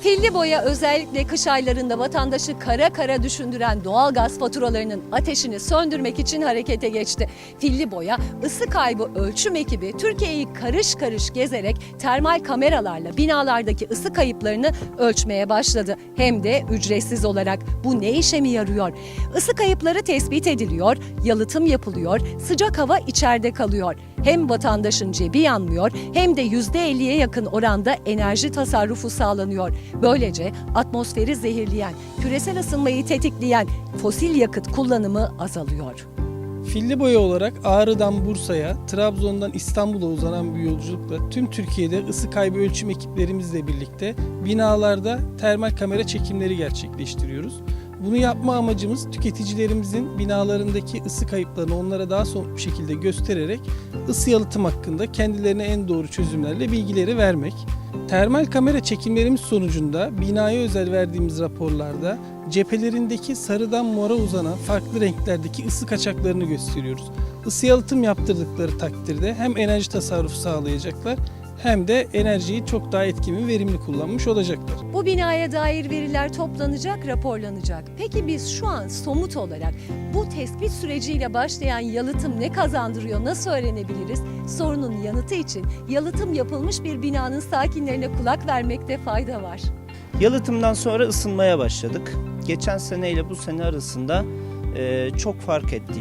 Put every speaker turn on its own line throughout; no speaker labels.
Filli boya özellikle kış aylarında vatandaşı kara kara düşündüren doğalgaz faturalarının ateşini söndürmek için harekete geçti. Filli boya ısı kaybı ölçüm ekibi Türkiye'yi karış karış gezerek termal kameralarla binalardaki ısı kayıplarını ölçmeye başladı. Hem de ücretsiz olarak. Bu ne işe mi yarıyor? Isı kayıpları tespit ediliyor, yalıtım yapılıyor, sıcak hava içeride kalıyor. Hem vatandaşın cebi yanmıyor hem de %50'ye yakın oranda enerji tasarrufu sağlanıyor. Böylece atmosferi zehirleyen, küresel ısınmayı tetikleyen fosil yakıt kullanımı azalıyor.
Filli boya olarak Ağrı'dan Bursa'ya, Trabzon'dan İstanbul'a uzanan bir yolculukla tüm Türkiye'de ısı kaybı ölçüm ekiplerimizle birlikte binalarda termal kamera çekimleri gerçekleştiriyoruz. Bunu yapma amacımız tüketicilerimizin binalarındaki ısı kayıplarını onlara daha somut bir şekilde göstererek ısı yalıtım hakkında kendilerine en doğru çözümlerle bilgileri vermek. Termal kamera çekimlerimiz sonucunda binaya özel verdiğimiz raporlarda cephelerindeki sarıdan mora uzanan farklı renklerdeki ısı kaçaklarını gösteriyoruz. Isı yalıtım yaptırdıkları takdirde hem enerji tasarrufu sağlayacaklar hem de enerjiyi çok daha etkin ve verimli kullanmış olacaklar.
Bu binaya dair veriler toplanacak, raporlanacak. Peki biz şu an somut olarak bu tespit süreciyle başlayan yalıtım ne kazandırıyor, nasıl öğrenebiliriz? Sorunun yanıtı için yalıtım yapılmış bir binanın sakinlerine kulak vermekte fayda var.
Yalıtımdan sonra ısınmaya başladık. Geçen sene ile bu sene arasında çok fark etti.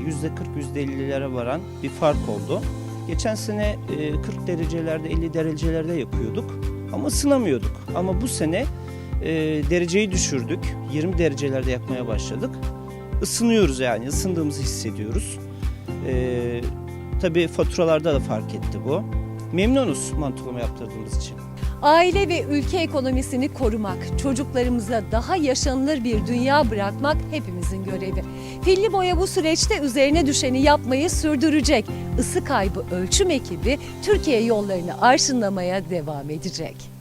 %40-%50'lere varan bir fark oldu. Geçen sene e, 40 derecelerde 50 derecelerde yakıyorduk ama ısınamıyorduk. Ama bu sene e, dereceyi düşürdük. 20 derecelerde yakmaya başladık. Isınıyoruz yani ısındığımızı hissediyoruz. E, tabii faturalarda da fark etti bu. Memnunuz mantolama yaptırdığımız için.
Aile ve ülke ekonomisini korumak, çocuklarımıza daha yaşanılır bir dünya bırakmak hepimizin görevi. Filli Boya bu süreçte üzerine düşeni yapmayı sürdürecek. Isı kaybı ölçüm ekibi Türkiye yollarını arşınlamaya devam edecek.